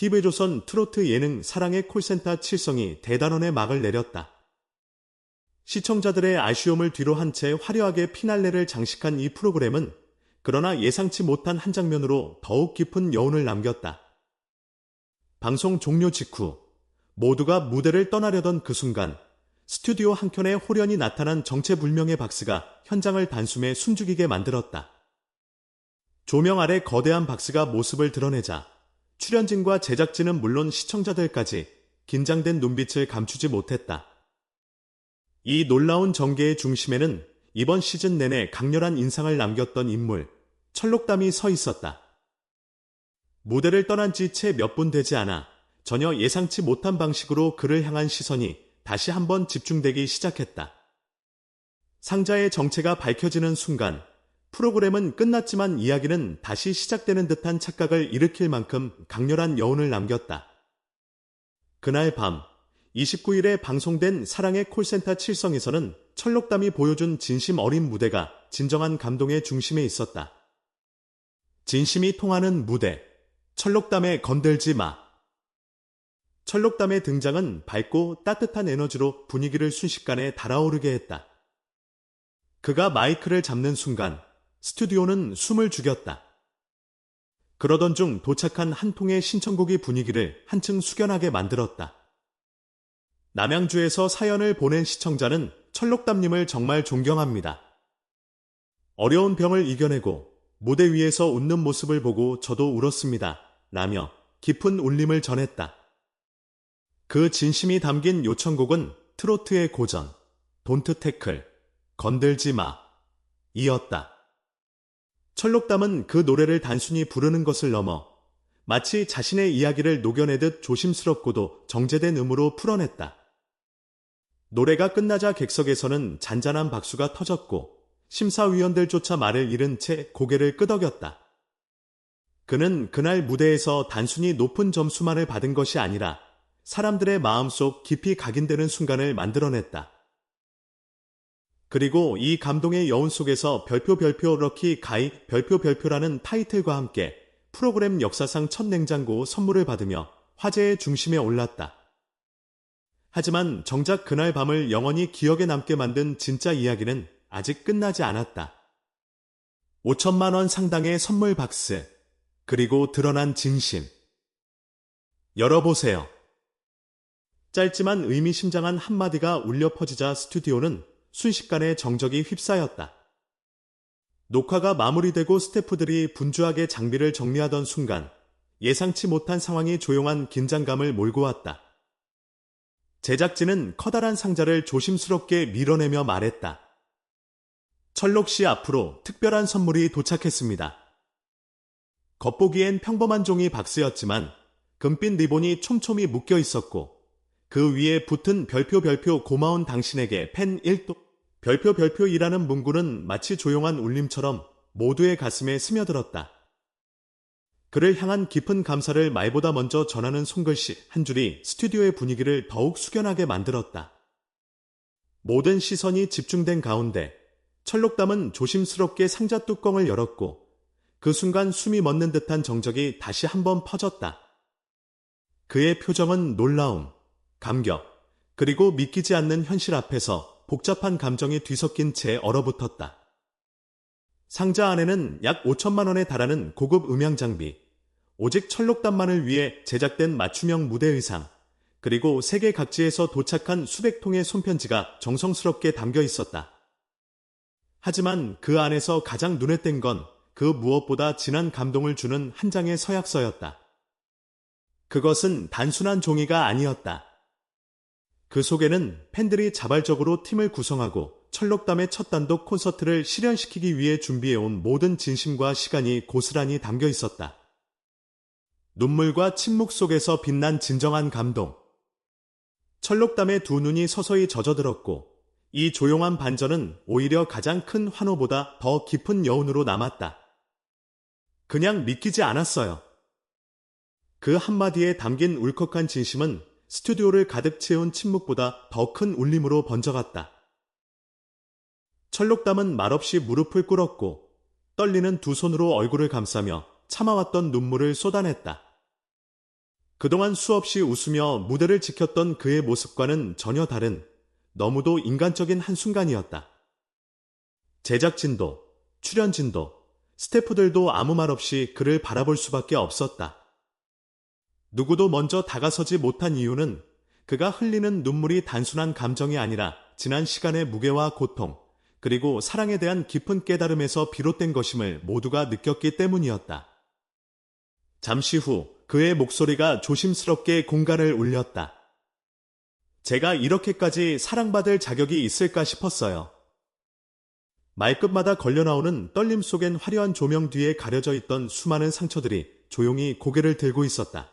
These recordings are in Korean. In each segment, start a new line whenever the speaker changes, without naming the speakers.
TV조선 트로트 예능 사랑의 콜센터 칠성이 대단원의 막을 내렸다. 시청자들의 아쉬움을 뒤로 한 채 화려하게 피날레를 장식한 이 프로그램은 그러나 예상치 못한 한 장면으로 더욱 깊은 여운을 남겼다. 방송 종료 직후 모두가 무대를 떠나려던 그 순간 스튜디오 한켠에 홀연히 나타난 정체불명의 박스가 현장을 단숨에 숨죽이게 만들었다. 조명 아래 거대한 박스가 모습을 드러내자 출연진과 제작진은 물론 시청자들까지 긴장된 눈빛을 감추지 못했다. 이 놀라운 전개의 중심에는 이번 시즌 내내 강렬한 인상을 남겼던 인물, 철록담이 서 있었다. 무대를 떠난 지 채 몇 분 되지 않아 전혀 예상치 못한 방식으로 그를 향한 시선이 다시 한번 집중되기 시작했다. 상자의 정체가 밝혀지는 순간 프로그램은 끝났지만 이야기는 다시 시작되는 듯한 착각을 일으킬 만큼 강렬한 여운을 남겼다. 그날 밤 29일에 방송된 사랑의 콜센터 칠성에서는 철록담이 보여준 진심 어린 무대가 진정한 감동의 중심에 있었다. 진심이 통하는 무대, 철록담에 건들지 마. 철록담의 등장은 밝고 따뜻한 에너지로 분위기를 순식간에 달아오르게 했다. 그가 마이크를 잡는 순간 스튜디오는 숨을 죽였다. 그러던 중 도착한 한 통의 신청곡이 분위기를 한층 숙연하게 만들었다. 남양주에서 사연을 보낸 시청자는 철록담님을 정말 존경합니다. 어려운 병을 이겨내고 무대 위에서 웃는 모습을 보고 저도 울었습니다. 라며 깊은 울림을 전했다. 그 진심이 담긴 요청곡은 트로트의 고전, 돈트 태클, 건들지 마, 이었다. 철록담은 그 노래를 단순히 부르는 것을 넘어 마치 자신의 이야기를 녹여내듯 조심스럽고도 정제된 음으로 풀어냈다. 노래가 끝나자 객석에서는 잔잔한 박수가 터졌고 심사위원들조차 말을 잃은 채 고개를 끄덕였다. 그는 그날 무대에서 단순히 높은 점수만을 받은 것이 아니라 사람들의 마음속 깊이 각인되는 순간을 만들어냈다. 그리고 이 감동의 여운 속에서 별표 별표 럭키 가이 별표 별표라는 타이틀과 함께 프로그램 역사상 첫 냉장고 선물을 받으며 화제의 중심에 올랐다. 하지만 정작 그날 밤을 영원히 기억에 남게 만든 진짜 이야기는 아직 끝나지 않았다. 5천만 원 상당의 선물 박스, 그리고 드러난 진심. 열어보세요. 짧지만 의미심장한 한마디가 울려 퍼지자 스튜디오는 순식간에 정적이 휩싸였다. 녹화가 마무리되고 스태프들이 분주하게 장비를 정리하던 순간 예상치 못한 상황이 조용한 긴장감을 몰고 왔다. 제작진은 커다란 상자를 조심스럽게 밀어내며 말했다. 철록 씨 앞으로 특별한 선물이 도착했습니다. 겉보기엔 평범한 종이 박스였지만 금빛 리본이 촘촘히 묶여 있었고 그 위에 붙은 별표 별표 고마운 당신에게 펜 1도 별표 별표이라는 문구는 마치 조용한 울림처럼 모두의 가슴에 스며들었다. 그를 향한 깊은 감사를 말보다 먼저 전하는 손글씨 한 줄이 스튜디오의 분위기를 더욱 숙연하게 만들었다. 모든 시선이 집중된 가운데 철록담은 조심스럽게 상자 뚜껑을 열었고 그 순간 숨이 멎는 듯한 정적이 다시 한번 퍼졌다. 그의 표정은 놀라움, 감격, 그리고 믿기지 않는 현실 앞에서 복잡한 감정이 뒤섞인 채 얼어붙었다. 상자 안에는 약 5천만 원에 달하는 고급 음향 장비, 오직 철록담만을 위해 제작된 맞춤형 무대 의상, 그리고 세계 각지에서 도착한 수백 통의 손편지가 정성스럽게 담겨 있었다. 하지만 그 안에서 가장 눈에 띈 건 그 무엇보다 진한 감동을 주는 한 장의 서약서였다. 그것은 단순한 종이가 아니었다. 그 속에는 팬들이 자발적으로 팀을 구성하고 철록담의 첫 단독 콘서트를 실현시키기 위해 준비해온 모든 진심과 시간이 고스란히 담겨 있었다. 눈물과 침묵 속에서 빛난 진정한 감동. 철록담의 두 눈이 서서히 젖어들었고 이 조용한 반전은 오히려 가장 큰 환호보다 더 깊은 여운으로 남았다. 그냥 믿기지 않았어요. 그 한마디에 담긴 울컥한 진심은 스튜디오를 가득 채운 침묵보다 더 큰 울림으로 번져갔다. 철록담은 말없이 무릎을 꿇었고 떨리는 두 손으로 얼굴을 감싸며 참아왔던 눈물을 쏟아냈다. 그동안 수없이 웃으며 무대를 지켰던 그의 모습과는 전혀 다른 너무도 인간적인 한순간이었다. 제작진도, 출연진도, 스태프들도 아무 말 없이 그를 바라볼 수밖에 없었다. 누구도 먼저 다가서지 못한 이유는 그가 흘리는 눈물이 단순한 감정이 아니라 지난 시간의 무게와 고통, 그리고 사랑에 대한 깊은 깨달음에서 비롯된 것임을 모두가 느꼈기 때문이었다. 잠시 후 그의 목소리가 조심스럽게 공간을 울렸다. 제가 이렇게까지 사랑받을 자격이 있을까 싶었어요. 말끝마다 걸려나오는 떨림 속엔 화려한 조명 뒤에 가려져 있던 수많은 상처들이 조용히 고개를 들고 있었다.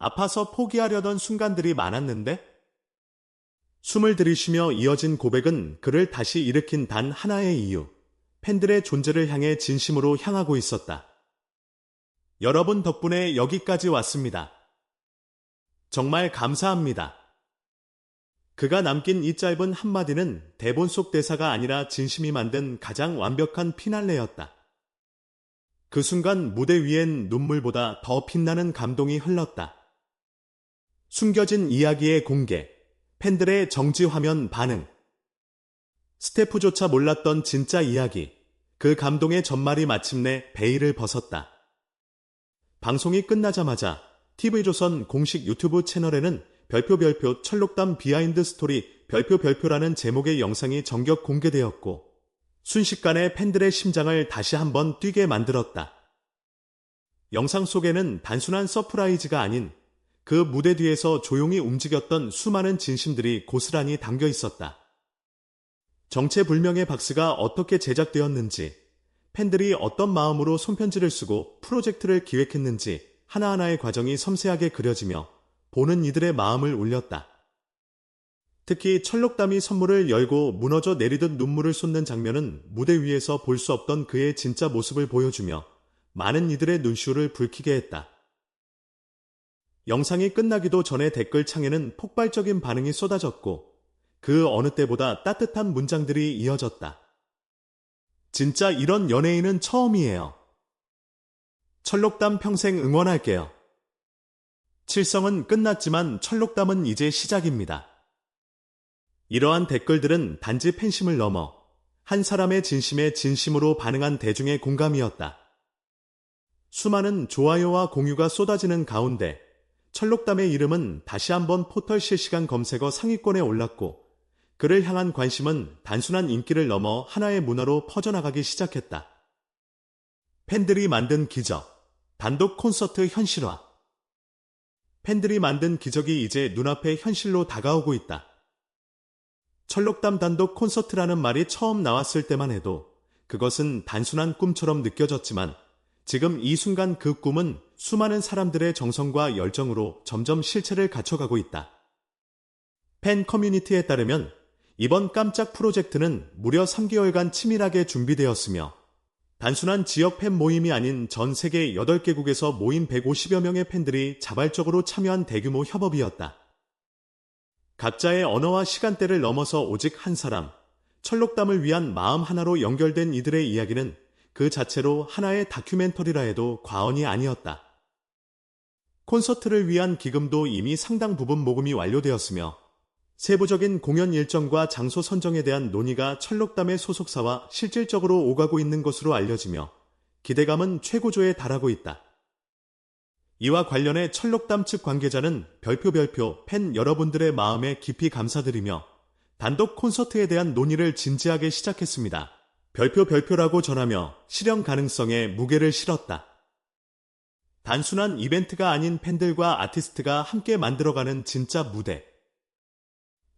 아파서 포기하려던 순간들이 많았는데 숨을 들이쉬며 이어진 고백은 그를 다시 일으킨 단 하나의 이유, 팬들의 존재를 향해 진심으로 향하고 있었다. 여러분 덕분에 여기까지 왔습니다. 정말 감사합니다. 그가 남긴 이 짧은 한마디는 대본 속 대사가 아니라 진심이 만든 가장 완벽한 피날레였다. 그 순간 무대 위엔 눈물보다 더 빛나는 감동이 흘렀다. 숨겨진 이야기의 공개, 팬들의 정지 화면 반응. 스태프조차 몰랐던 진짜 이야기. 그 감동의 전말이 마침내 베일을 벗었다. 방송이 끝나자마자 TV조선 공식 유튜브 채널에는 별표 별표 철록담 비하인드 스토리 별표 별표라는 제목의 영상이 정격 공개되었고 순식간에 팬들의 심장을 다시 한번 뛰게 만들었다. 영상 속에는 단순한 서프라이즈가 아닌 그 무대 뒤에서 조용히 움직였던 수많은 진심들이 고스란히 담겨 있었다. 정체불명의 박스가 어떻게 제작되었는지, 팬들이 어떤 마음으로 손편지를 쓰고 프로젝트를 기획했는지 하나하나의 과정이 섬세하게 그려지며 보는 이들의 마음을 울렸다. 특히 철록담이 선물을 열고 무너져 내리듯 눈물을 쏟는 장면은 무대 위에서 볼 수 없던 그의 진짜 모습을 보여주며 많은 이들의 눈시울을 붉히게 했다. 영상이 끝나기도 전에 댓글 창에는 폭발적인 반응이 쏟아졌고 그 어느 때보다 따뜻한 문장들이 이어졌다. 진짜 이런 연예인은 처음이에요. 철록담 평생 응원할게요. 칠성은 끝났지만 철록담은 이제 시작입니다. 이러한 댓글들은 단지 팬심을 넘어 한 사람의 진심에 진심으로 반응한 대중의 공감이었다. 수많은 좋아요와 공유가 쏟아지는 가운데 철록담의 이름은 다시 한번 포털 실시간 검색어 상위권에 올랐고 그를 향한 관심은 단순한 인기를 넘어 하나의 문화로 퍼져나가기 시작했다. 팬들이 만든 기적, 단독 콘서트 현실화. 팬들이 만든 기적이 이제 눈앞에 현실로 다가오고 있다. 철록담 단독 콘서트라는 말이 처음 나왔을 때만 해도 그것은 단순한 꿈처럼 느껴졌지만 지금 이 순간 그 꿈은 수많은 사람들의 정성과 열정으로 점점 실체를 갖춰가고 있다. 팬 커뮤니티에 따르면 이번 깜짝 프로젝트는 무려 3개월간 치밀하게 준비되었으며 단순한 지역 팬 모임이 아닌 전 세계 8개국에서 모인 150여 명의 팬들이 자발적으로 참여한 대규모 협업이었다. 각자의 언어와 시간대를 넘어서 오직 한 사람, 철록담을 위한 마음 하나로 연결된 이들의 이야기는 그 자체로 하나의 다큐멘터리라 해도 과언이 아니었다. 콘서트를 위한 기금도 이미 상당 부분 모금이 완료되었으며 세부적인 공연 일정과 장소 선정에 대한 논의가 철록담의 소속사와 실질적으로 오가고 있는 것으로 알려지며 기대감은 최고조에 달하고 있다. 이와 관련해 철록담 측 관계자는 별표 별표 팬 여러분들의 마음에 깊이 감사드리며 단독 콘서트에 대한 논의를 진지하게 시작했습니다. 별표 별표라고 전하며 실현 가능성에 무게를 실었다. 단순한 이벤트가 아닌 팬들과 아티스트가 함께 만들어가는 진짜 무대.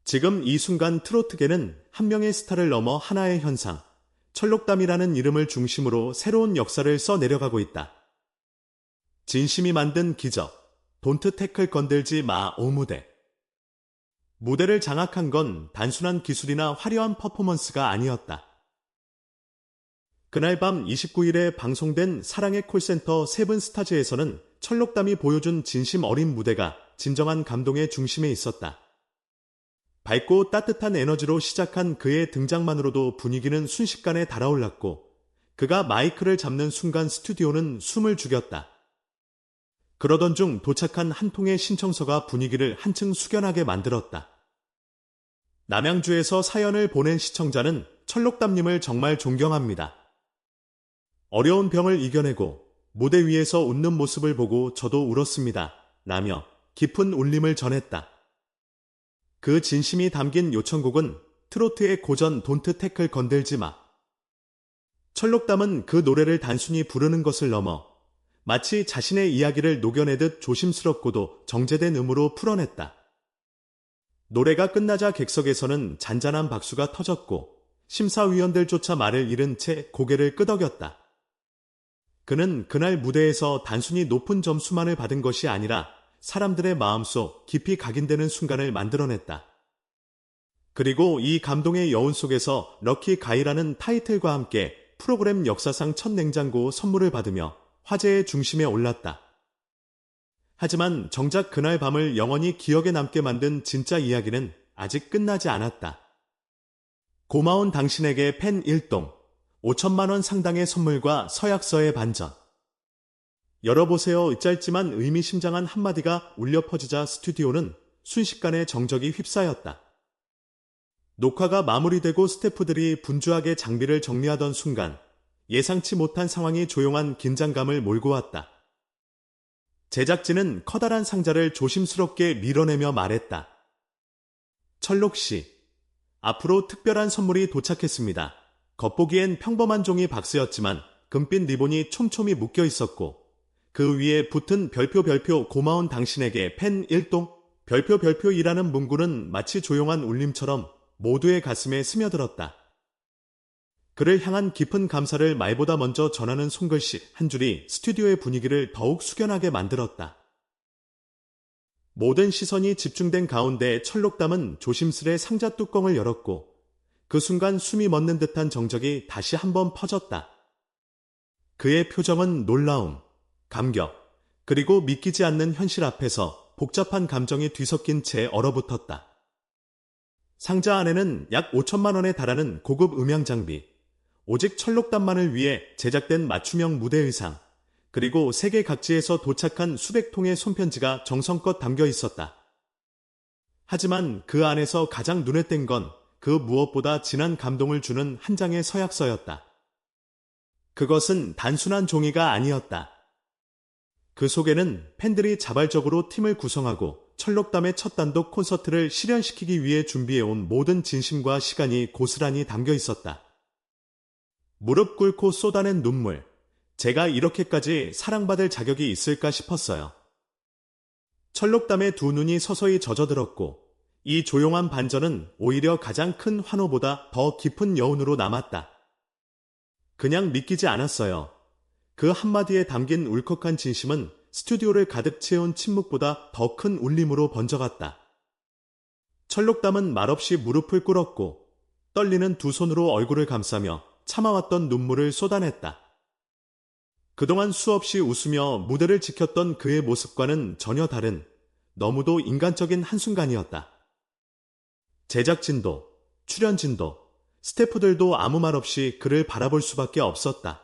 지금 이 순간 트로트계는 한 명의 스타를 넘어 하나의 현상, 철록담이라는 이름을 중심으로 새로운 역사를 써 내려가고 있다. 진심이 만든 기적, 돈트 태클 건들지 마 오무대. 무대를 장악한 건 단순한 기술이나 화려한 퍼포먼스가 아니었다. 그날 밤 29일에 방송된 사랑의 콜센터 세븐스타즈에서는 철록담이 보여준 진심 어린 무대가 진정한 감동의 중심에 있었다. 밝고 따뜻한 에너지로 시작한 그의 등장만으로도 분위기는 순식간에 달아올랐고 그가 마이크를 잡는 순간 스튜디오는 숨을 죽였다. 그러던 중 도착한 한 통의 신청서가 분위기를 한층 숙연하게 만들었다. 남양주에서 사연을 보낸 시청자는 철록담님을 정말 존경합니다. 어려운 병을 이겨내고 무대 위에서 웃는 모습을 보고 저도 울었습니다. 라며 깊은 울림을 전했다. 그 진심이 담긴 요청곡은 트로트의 고전 돈트 태클 건들지 마. 철록담은 그 노래를 단순히 부르는 것을 넘어 마치 자신의 이야기를 녹여내듯 조심스럽고도 정제된 음으로 풀어냈다. 노래가 끝나자 객석에서는 잔잔한 박수가 터졌고 심사위원들조차 말을 잃은 채 고개를 끄덕였다. 그는 그날 무대에서 단순히 높은 점수만을 받은 것이 아니라 사람들의 마음속 깊이 각인되는 순간을 만들어냈다. 그리고 이 감동의 여운 속에서 럭키 가이라는 타이틀과 함께 프로그램 역사상 첫 냉장고 선물을 받으며 화제의 중심에 올랐다. 하지만 정작 그날 밤을 영원히 기억에 남게 만든 진짜 이야기는 아직 끝나지 않았다. 고마운 당신에게 팬 1동, 5천만 원 상당의 선물과 서약서의 반전. 열어보세요 짧지만 의미심장한 한마디가 울려 퍼지자 스튜디오는 순식간에 정적이 휩싸였다. 녹화가 마무리되고 스태프들이 분주하게 장비를 정리하던 순간 예상치 못한 상황이 조용한 긴장감을 몰고 왔다. 제작진은 커다란 상자를 조심스럽게 밀어내며 말했다. 철록 씨, 앞으로 특별한 선물이 도착했습니다. 겉보기엔 평범한 종이 박스였지만 금빛 리본이 촘촘히 묶여 있었고 그 위에 붙은 별표 별표 고마운 당신에게 팬 1동 별표 별표이라는 문구는 마치 조용한 울림처럼 모두의 가슴에 스며들었다. 그를 향한 깊은 감사를 말보다 먼저 전하는 손글씨 한 줄이 스튜디오의 분위기를 더욱 숙연하게 만들었다. 모든 시선이 집중된 가운데 철록담은 조심스레 상자 뚜껑을 열었고 그 순간 숨이 멎는 듯한 정적이 다시 한번 퍼졌다. 그의 표정은 놀라움, 감격, 그리고 믿기지 않는 현실 앞에서 복잡한 감정이 뒤섞인 채 얼어붙었다. 상자 안에는 약 5천만 원에 달하는 고급 음향 장비, 오직 철록담만을 위해 제작된 맞춤형 무대 의상, 그리고 세계 각지에서 도착한 수백 통의 손편지가 정성껏 담겨 있었다. 하지만 그 안에서 가장 눈에 띈 건 그 무엇보다 진한 감동을 주는 한 장의 서약서였다. 그것은 단순한 종이가 아니었다. 그 속에는 팬들이 자발적으로 팀을 구성하고 철록담의 첫 단독 콘서트를 실현시키기 위해 준비해온 모든 진심과 시간이 고스란히 담겨 있었다. 무릎 꿇고 쏟아낸 눈물. 제가 이렇게까지 사랑받을 자격이 있을까 싶었어요. 철록담의 두 눈이 서서히 젖어들었고 이 조용한 반전은 오히려 가장 큰 환호보다 더 깊은 여운으로 남았다. 그냥 믿기지 않았어요. 그 한마디에 담긴 울컥한 진심은 스튜디오를 가득 채운 침묵보다 더 큰 울림으로 번져갔다. 철록담은 말없이 무릎을 꿇었고 떨리는 두 손으로 얼굴을 감싸며 참아왔던 눈물을 쏟아냈다. 그동안 수없이 웃으며 무대를 지켰던 그의 모습과는 전혀 다른 너무도 인간적인 한순간이었다. 제작진도, 출연진도, 스태프들도 아무 말 없이 그를 바라볼 수밖에 없었다.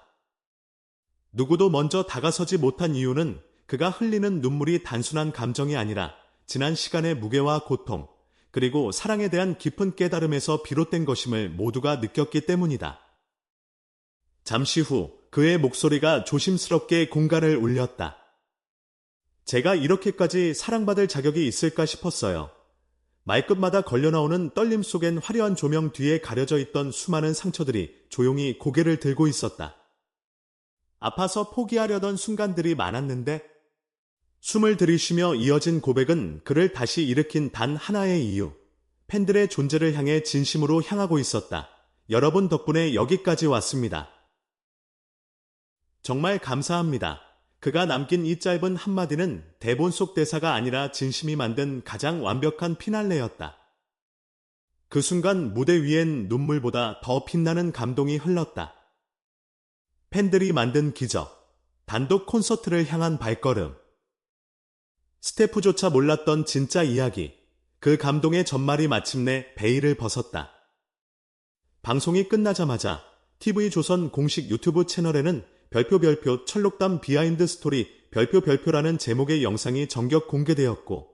누구도 먼저 다가서지 못한 이유는 그가 흘리는 눈물이 단순한 감정이 아니라 지난 시간의 무게와 고통, 그리고 사랑에 대한 깊은 깨달음에서 비롯된 것임을 모두가 느꼈기 때문이다. 잠시 후 그의 목소리가 조심스럽게 공간을 울렸다. 제가 이렇게까지 사랑받을 자격이 있을까 싶었어요. 말끝마다 걸려나오는 떨림 속엔 화려한 조명 뒤에 가려져 있던 수많은 상처들이 조용히 고개를 들고 있었다. 아파서 포기하려던 순간들이 많았는데 숨을 들이쉬며 이어진 고백은 그를 다시 일으킨 단 하나의 이유. 팬들의 존재를 향해 진심으로 향하고 있었다. 여러분 덕분에 여기까지 왔습니다. 정말 감사합니다. 그가 남긴 이 짧은 한마디는 대본 속 대사가 아니라 진심이 만든 가장 완벽한 피날레였다. 그 순간 무대 위엔 눈물보다 더 빛나는 감동이 흘렀다. 팬들이 만든 기적, 단독 콘서트를 향한 발걸음. 스태프조차 몰랐던 진짜 이야기, 그 감동의 전말이 마침내 베일을 벗었다. 방송이 끝나자마자 TV조선 공식 유튜브 채널에는 별표 별표 철록담 비하인드 스토리 별표 별표라는 제목의 영상이 정격 공개되었고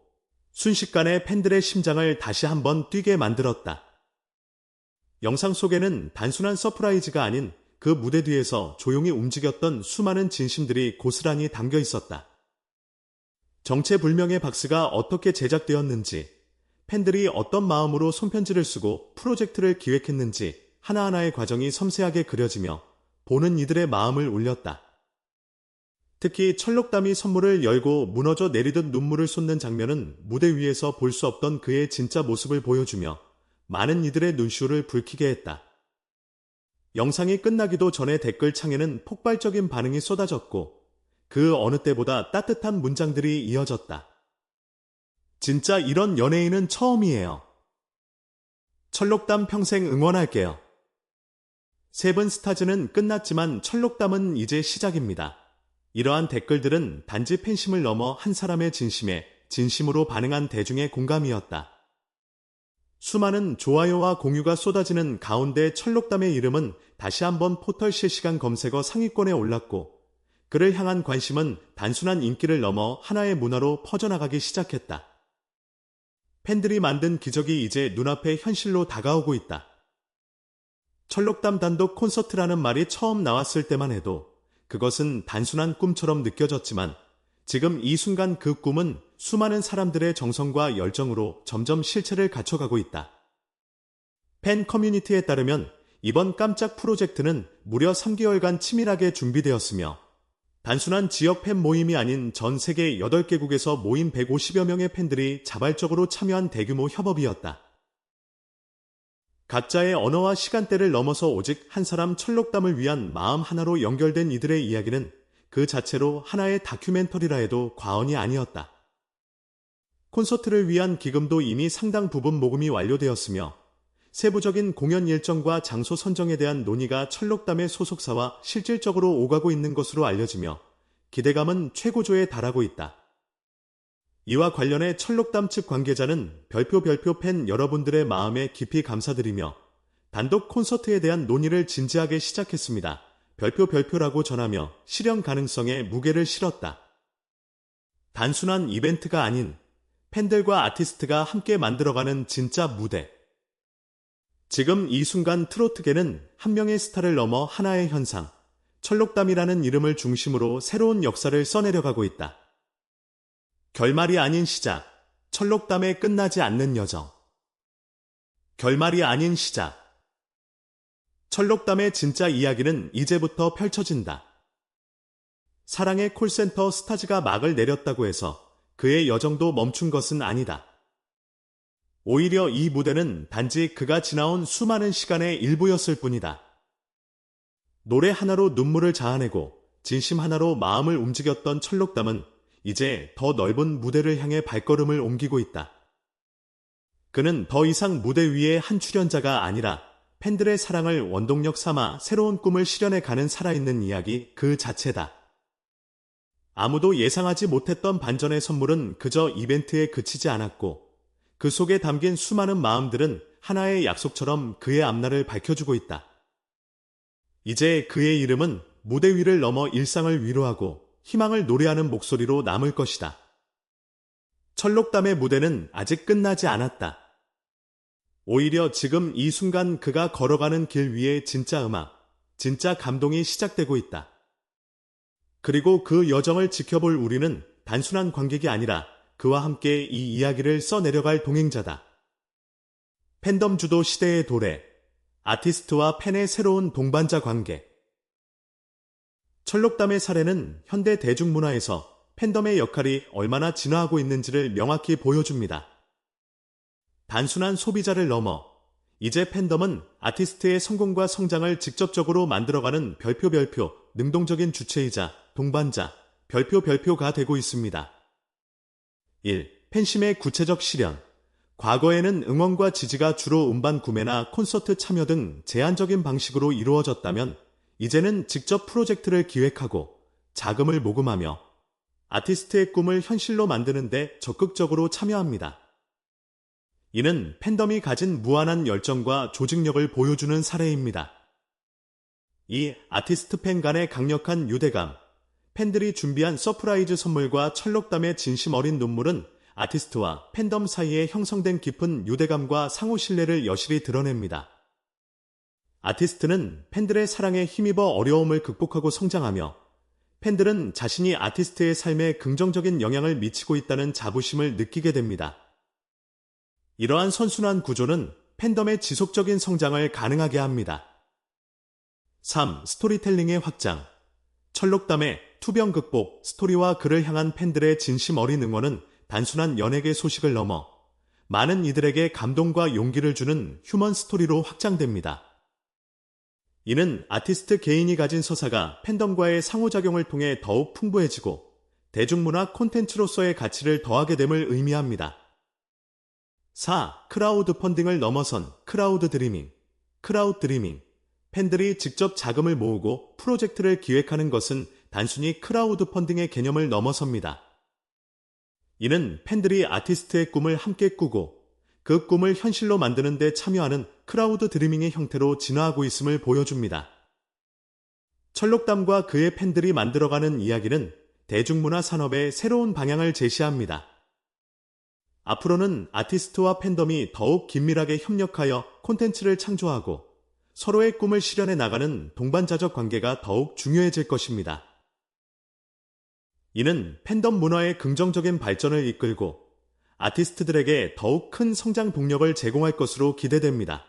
순식간에 팬들의 심장을 다시 한번 뛰게 만들었다. 영상 속에는 단순한 서프라이즈가 아닌 그 무대 뒤에서 조용히 움직였던 수많은 진심들이 고스란히 담겨 있었다. 정체불명의 박스가 어떻게 제작되었는지, 팬들이 어떤 마음으로 손편지를 쓰고 프로젝트를 기획했는지 하나하나의 과정이 섬세하게 그려지며 보는 이들의 마음을 울렸다. 특히 철록담이 선물을 열고 무너져 내리듯 눈물을 쏟는 장면은 무대 위에서 볼 수 없던 그의 진짜 모습을 보여주며 많은 이들의 눈시울을 붉히게 했다. 영상이 끝나기도 전에 댓글창에는 폭발적인 반응이 쏟아졌고 그 어느 때보다 따뜻한 문장들이 이어졌다. 진짜 이런 연예인은 처음이에요. 철록담 평생 응원할게요. 세븐 스타즈는 끝났지만 철록담은 이제 시작입니다. 이러한 댓글들은 단지 팬심을 넘어 한 사람의 진심에 진심으로 반응한 대중의 공감이었다. 수많은 좋아요와 공유가 쏟아지는 가운데 철록담의 이름은 다시 한번 포털 실시간 검색어 상위권에 올랐고 그를 향한 관심은 단순한 인기를 넘어 하나의 문화로 퍼져나가기 시작했다. 팬들이 만든 기적이 이제 눈앞에 현실로 다가오고 있다. 철록담 단독 콘서트라는 말이 처음 나왔을 때만 해도 그것은 단순한 꿈처럼 느껴졌지만 지금 이 순간 그 꿈은 수많은 사람들의 정성과 열정으로 점점 실체를 갖춰가고 있다. 팬 커뮤니티에 따르면 이번 깜짝 프로젝트는 무려 3개월간 치밀하게 준비되었으며 단순한 지역 팬 모임이 아닌 전 세계 8개국에서 모인 150여 명의 팬들이 자발적으로 참여한 대규모 협업이었다. 각자의 언어와 시간대를 넘어서 오직 한 사람 철록담을 위한 마음 하나로 연결된 이들의 이야기는 그 자체로 하나의 다큐멘터리라 해도 과언이 아니었다. 콘서트를 위한 기금도 이미 상당 부분 모금이 완료되었으며 세부적인 공연 일정과 장소 선정에 대한 논의가 철록담의 소속사와 실질적으로 오가고 있는 것으로 알려지며 기대감은 최고조에 달하고 있다. 이와 관련해 철록담 측 관계자는 별표 별표 팬 여러분들의 마음에 깊이 감사드리며 단독 콘서트에 대한 논의를 진지하게 시작했습니다. 별표 별표라고 전하며 실현 가능성에 무게를 실었다. 단순한 이벤트가 아닌 팬들과 아티스트가 함께 만들어가는 진짜 무대. 지금 이 순간 트로트계는 한 명의 스타를 넘어 하나의 현상, 철록담이라는 이름을 중심으로 새로운 역사를 써내려가고 있다. 결말이 아닌 시작, 철록담에 끝나지 않는 여정. 결말이 아닌 시작. 철록담의 진짜 이야기는 이제부터 펼쳐진다. 사랑의 콜센터 스타즈가 막을 내렸다고 해서 그의 여정도 멈춘 것은 아니다. 오히려 이 무대는 단지 그가 지나온 수많은 시간의 일부였을 뿐이다. 노래 하나로 눈물을 자아내고 진심 하나로 마음을 움직였던 철록담은 이제 더 넓은 무대를 향해 발걸음을 옮기고 있다. 그는 더 이상 무대 위의 한 출연자가 아니라 팬들의 사랑을 원동력 삼아 새로운 꿈을 실현해 가는 살아있는 이야기 그 자체다. 아무도 예상하지 못했던 반전의 선물은 그저 이벤트에 그치지 않았고 그 속에 담긴 수많은 마음들은 하나의 약속처럼 그의 앞날을 밝혀주고 있다. 이제 그의 이름은 무대 위를 넘어 일상을 위로하고 희망을 노래하는 목소리로 남을 것이다. 철록담의 무대는 아직 끝나지 않았다. 오히려 지금 이 순간 그가 걸어가는 길 위에 진짜 음악, 진짜 감동이 시작되고 있다. 그리고 그 여정을 지켜볼 우리는 단순한 관객이 아니라 그와 함께 이 이야기를 써내려갈 동행자다. 팬덤 주도 시대의 도래, 아티스트와 팬의 새로운 동반자 관계, 철록담의 사례는 현대 대중문화에서 팬덤의 역할이 얼마나 진화하고 있는지를 명확히 보여줍니다. 단순한 소비자를 넘어 이제 팬덤은 아티스트의 성공과 성장을 직접적으로 만들어가는 별표 별표 능동적인 주체이자 동반자 별표 별표가 되고 있습니다. 1. 팬심의 구체적 실현 과거에는 응원과 지지가 주로 음반 구매나 콘서트 참여 등 제한적인 방식으로 이루어졌다면 이제는 직접 프로젝트를 기획하고 자금을 모금하며 아티스트의 꿈을 현실로 만드는데 적극적으로 참여합니다. 이는 팬덤이 가진 무한한 열정과 조직력을 보여주는 사례입니다. 이 아티스트 팬 간의 강력한 유대감, 팬들이 준비한 서프라이즈 선물과 철록담의 진심 어린 눈물은 아티스트와 팬덤 사이에 형성된 깊은 유대감과 상호 신뢰를 여실히 드러냅니다. 아티스트는 팬들의 사랑에 힘입어 어려움을 극복하고 성장하며 팬들은 자신이 아티스트의 삶에 긍정적인 영향을 미치고 있다는 자부심을 느끼게 됩니다. 이러한 선순환 구조는 팬덤의 지속적인 성장을 가능하게 합니다. 3. 스토리텔링의 확장. 철록담의 투병 극복, 스토리와 그를 향한 팬들의 진심 어린 응원은 단순한 연예계 소식을 넘어 많은 이들에게 감동과 용기를 주는 휴먼 스토리로 확장됩니다. 이는 아티스트 개인이 가진 서사가 팬덤과의 상호작용을 통해 더욱 풍부해지고 대중문화 콘텐츠로서의 가치를 더하게 됨을 의미합니다. 4. 크라우드 펀딩을 넘어선 크라우드 드리밍. 크라우드 드리밍. 팬들이 직접 자금을 모으고 프로젝트를 기획하는 것은 단순히 크라우드 펀딩의 개념을 넘어섭니다. 이는 팬들이 아티스트의 꿈을 함께 꾸고 그 꿈을 현실로 만드는 데 참여하는 크라우드 드리밍의 형태로 진화하고 있음을 보여줍니다. 철록담과 그의 팬들이 만들어가는 이야기는 대중문화 산업의 새로운 방향을 제시합니다. 앞으로는 아티스트와 팬덤이 더욱 긴밀하게 협력하여 콘텐츠를 창조하고 서로의 꿈을 실현해 나가는 동반자적 관계가 더욱 중요해질 것입니다. 이는 팬덤 문화의 긍정적인 발전을 이끌고 아티스트들에게 더욱 큰 성장 동력을 제공할 것으로 기대됩니다.